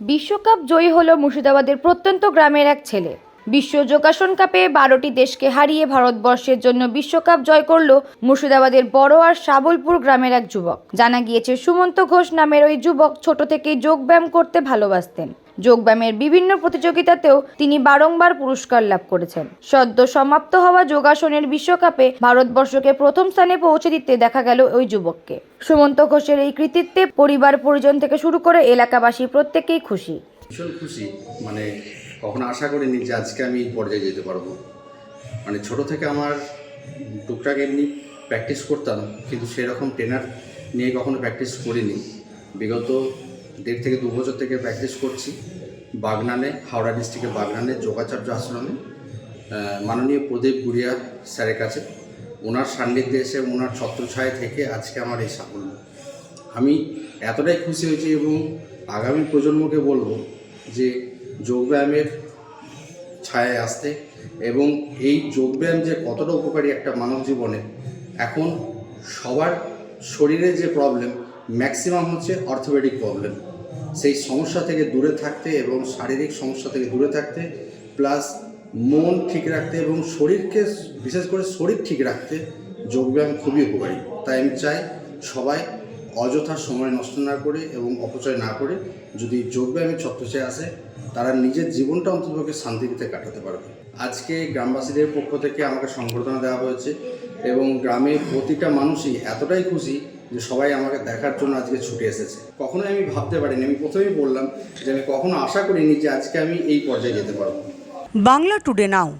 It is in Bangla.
বিশ্বকাপ জয়ী হলো মুর্শিদাবাদের প্রত্যন্ত গ্রামের এক ছেলে। বিশ্ব যোগাসন কাপে বারোটি দেশকে হারিয়ে ভারতবর্ষের জন্য বিশ্বকাপ জয় করল মুর্শিদাবাদের বড় আর সাবলপুর গ্রামের এক যুবক। জানা গিয়েছে, সুমন্ত ঘোষ নামের ওই যুবক ছোট থেকেই যোগব্যায়াম করতে ভালোবাসতেন। যোগব্যায়ামের বিভিন্ন প্রতিযোগিতাতেও তিনি বারংবার পুরস্কার লাভ করেছেন। সদ্য সমাপ্ত হওয়া যোগাসনের বিশ্বকাপে ভারতবর্ষকে প্রথম স্থানে পৌঁছে দিতে দেখা গেল ওই যুবককে। সুমন্ত ঘোষের এই কৃতিত্বে পরিবার পরিজন থেকে শুরু করে এলাকাবাসী প্রত্যেকেই খুশি। ভীষণ খুশি। মানে কখনো আশা করিনি যে আজকে আমি এই পর্যায়ে যেতে পারব। মানে ছোট থেকে আমার টুকটাক এমনি প্র্যাকটিস করতাম, কিন্তু সেরকম ট্রেনার নিয়ে কখনো প্র্যাকটিস করিনি। বিগত দেড় থেকে দু বছর থেকে প্র্যাকটিস করছি বাগনানে, হাওড়া ডিস্ট্রিক্টের বাগনানে, যোগাচার্য আশ্রমে। মাননীয় প্রদীপ গুড়িয়া স্যারের কাছে। ওনার সান্নিধ্যে এসে ওনার ছত্রছায়া থেকে আজকে আমার এই সাফল্য। আমি এতটাই খুশি হয়েছি এবং আগামী প্রজন্মকে বলব যে যোগব্যায়ামের ছায়ায় আসতে এবং এই যোগব্যায়াম যে কতটা উপকারী একটা মানব জীবনে, এখন সবার শরীরে যে প্রবলেম ম্যাক্সিমাম হচ্ছে অর্থোপেডিক প্রবলেম। সেই সমস্যা থেকে দূরে থাকতে এবং শারীরিক সমস্যা থেকে দূরে থাকতে, প্লাস মন ঠিক রাখতে এবং শরীরকে, বিশেষ করে শরীর ঠিক রাখতে যোগব্যায়াম খুবই উপকারী। তাই আমি চাই সবাই অযথা সময় নষ্ট না করে এবং অপচয় না করে যদি যোগব্যায়ামের ছত্রছায় আসে, তারা নিজের জীবনটা অন্ততপক্ষে শান্তিতে কাটাতে পারবে। আজকে গ্রামবাসীদের পক্ষ থেকে আমাকে সংবর্ধনা দেওয়া হয়েছে এবং গ্রামের প্রতিটা মানুষই এতটাই খুশি যে সবাই আমাকে দেখার জন্য আজকে ছুটে এসেছে। কখনো আমি ভাবতে পারিনি। আমি প্রথমেই বললাম যে আমি কখনো আশা করিনি যে আজকে আমি এই পর্যায়ে যেতে পারব। Bangla today now.